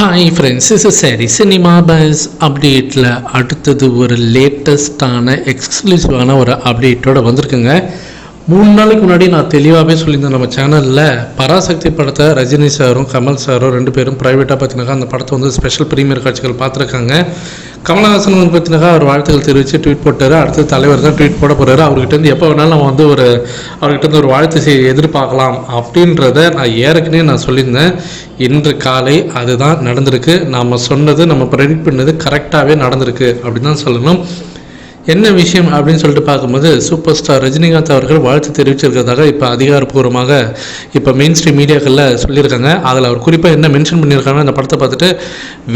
Hi friends is சரி cinema buzz அப்டேட்டில் அடுத்தது ஒரு லேட்டஸ்டான எக்ஸ்க்ளூசிவான ஒரு அப்டேட்டோட வந்திருக்குங்க. மூணு நாளைக்கு முன்னாடி நான் தெளிவாகவே சொல்லியிருந்தேன் நம்ம சேனலில் பராசக்தி படத்தை ரஜினி சாரும் கமல் சாரும் ரெண்டு பேரும் ப்ரைவேட்டாக பார்த்தீங்கன்னாக்கா அந்த படத்தை வந்து ஸ்பெஷல் ப்ரீமியர் காட்சிகள் பார்த்துருக்காங்க கமலஹாசன் வந்து பார்த்தீங்கன்னாக்கா அவர் வாழ்த்துக்கள் தெரிவித்து ட்வீட் போட்டார். அடுத்த தலைவர் தான் ட்வீட் போட போகிறாரு அவர்கிட்ட எப்போ வேணாலும் நம்ம வந்து ஒரு அவர்கிட்ட ஒரு வாழ்த்து செய்ய எதிர்பார்க்கலாம் அப்படின்றத நான் ஏற்கனவே நான் சொல்லியிருந்தேன். இன்று காலை அதுதான் நடந்திருக்கு. நாம் சொன்னது நம்ம ப்ரெடிக்ட் பண்ணது கரெக்டாகவே நடந்திருக்கு அப்படின்னு தான் சொல்லணும். என்ன விஷயம் அப்படின்னு சொல்லிட்டு பார்க்கும்போது சூப்பர் ஸ்டார் ரஜினிகாந்த் அவர்கள் வாழ்த்து தெரிவிச்சிருக்கிறதாக இப்போ அதிகாரப்பூர்வமாக இப்போ மெயின் ஸ்ட்ரீம் மீடியாக்களில் சொல்லியிருக்காங்க. அதில் அவர் குறிப்பாக என்ன மென்ஷன் பண்ணியிருக்காங்க அந்த படத்தை பார்த்துட்டு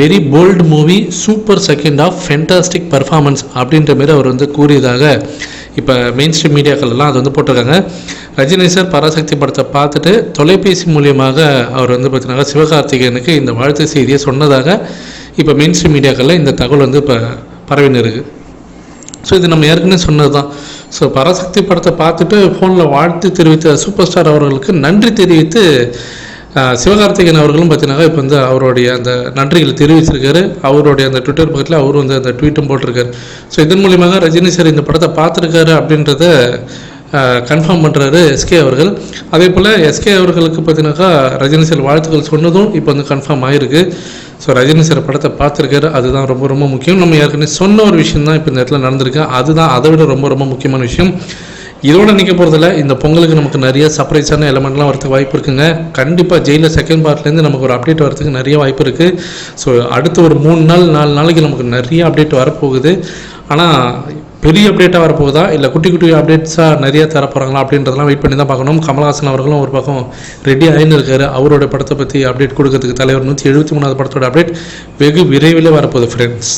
very bold movie super second half fantastic performance அப்படின்ற மாரி அவர் வந்து கூறியதாக இப்போ மெயின் ஸ்ட்ரீம் மீடியாக்கள்லாம் அது வந்து போட்டிருக்காங்க. ரஜினி சார் பராசக்தி படத்தை பார்த்துட்டு தொலைபேசி மூலியமாக அவர் வந்து பார்த்தீங்கன்னா சிவகார்த்திகேயனுக்கு இந்த வாழ்த்து செய்தியை சொன்னதாக இப்போ மெயின் ஸ்ட்ரீம் மீடியாக்களில் இந்த தகவல் வந்து இப்போ பரவின்னு இருக்குது ஸோ இது நம்ம ஏற்கனவே சொன்னது தான் ஸோ பராசக்தி படத்தை பார்த்துட்டு ஃபோனில் வாழ்த்து தெரிவித்த சூப்பர் ஸ்டார் அவர்களுக்கு நன்றி தெரிவித்து சிவகார்த்திகேயன் அவர்களும் பார்த்தீங்கன்னா இப்போ வந்து அவருடைய அந்த நன்றிகளை தெரிவிச்சிருக்காரு. அவருடைய அந்த ட்விட்டர் பக்கத்தில் அவரும் வந்து அந்த ட்வீட்டும் போட்டிருக்காரு. ஸோ இதன் மூலியமாக ரஜினி சார் இந்த படத்தை பார்த்துருக்காரு அப்படின்றத கன்ஃபார்ம் பண்ணுறாரு எஸ்கே அவர்கள். அதே போல் எஸ்கே அவர்களுக்கு பார்த்தீங்கன்னாக்கா ரஜினி சார் வாழ்த்துக்கள் சொன்னதும் இப்போ வந்து கன்ஃபார்ம் ஆயிருக்கு. ஸோ ரஜினி சார் படத்தை பார்த்துருக்காரு. அதுதான் ரொம்ப ரொம்ப முக்கியம். நம்ம ஏற்கனவே சொன்ன ஒரு விஷயம் தான் இப்போ இந்த இடத்துல நடந்திருக்கு. அதுதான் அதை விட ரொம்ப ரொம்ப முக்கியமான விஷயம். இதோட நிற்க போகிறதில்ல இந்த பொங்கலுக்கு நமக்கு நிறைய சர்ப்ரைஸான எலமெண்ட்லாம் வரதுக்கு வாய்ப்பு இருக்குங்க. கண்டிப்பாக ஜெயிலில் செகண்ட் பார்ட்லேருந்து நமக்கு ஒரு அப்டேட் வரதுக்கு நிறைய வாய்ப்பு இருக்குது ஸோ அடுத்த ஒரு மூணு நாள் நாலு நாளைக்கு நமக்கு நிறைய அப்டேட் வரப்போகுது. ஆனால் பெரிய அப்டேட்டாக வரப்போகுதா? இல்லை குட்டி குட்டி அப்டேட்ஸாக நிறைய தரப்போகிறாங்களா அப்படின்றதெல்லாம் வெயிட் பண்ணி தான் பார்க்கணும். கமல்ஹாசன் அவர்களும் ஒரு பக்கம் ரெடி ஆகின்னு இருக்காரு. அவரோட படத்தை பற்றி அப்டேட் கொடுக்கறதுக்கு தலைவர் நூற்றி எழுபத்தி மூணாவது படத்தோட அப்டேட் வெகு விரைவில் வரப்போகுது ஃப்ரெண்ட்ஸ்